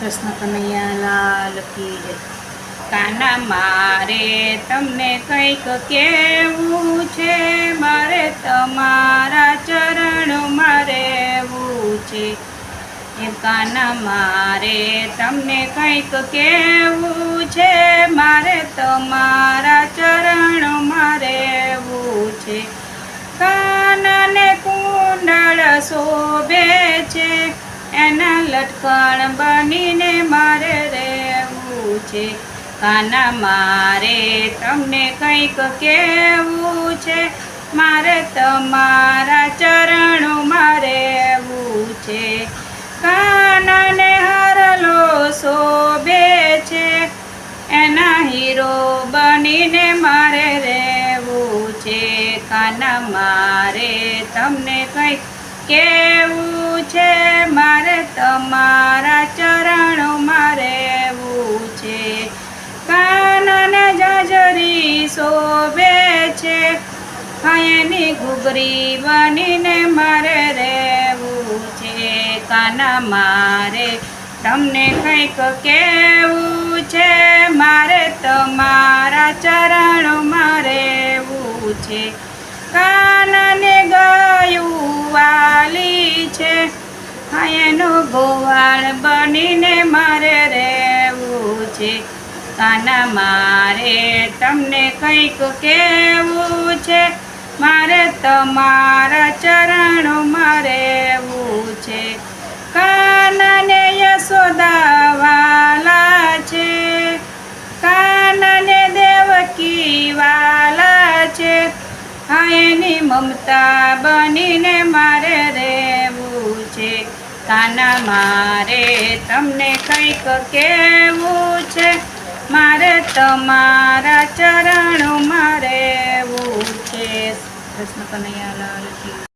કૃષ્ણ કનૈયાલાલ કી કાના મારે તમને કંઈક કેવું છે? મારે તમારા ચરણ રહેવું છે. એ કાના મારે તમને કંઈક કેવું છે? મારે તમારા ચરણ રહેવું છે. કાનને કુંડળ શોભે છે. એના લટકણ બનીને મારે રહેવું છે. કાના મારે તમને કંઈક કેવું છે. મારે તમારા ચરણોમાં રહેવું છે. કાનાને હરલો શોભે છે. એના હીરો બનીને મારે રહેવું છે. કાના મારે તમને કંઈક કેવું એની ઘૂઘરી બનીને મારે રહેવું છે, કાના મારે તમને કંઈક કેવું છે, મારે તમારા ચરણોમાં રહેવું છે. કાનને ગયું વાલી છે એનું ગોવાળ બનીને મારે રહેવું છે. કાના મારે તમને કંઈક કેવું છે તમારા ચરણોમાં રહેવું છે. કાનને યશોદાવાલા છે. કાનને દેવકી વાલા છે એની મમતા બનીને મારે રહેવું છે. કાના મારે તમને કંઈક કેવું છે. મારે તમારા ચરણ રહેવું છે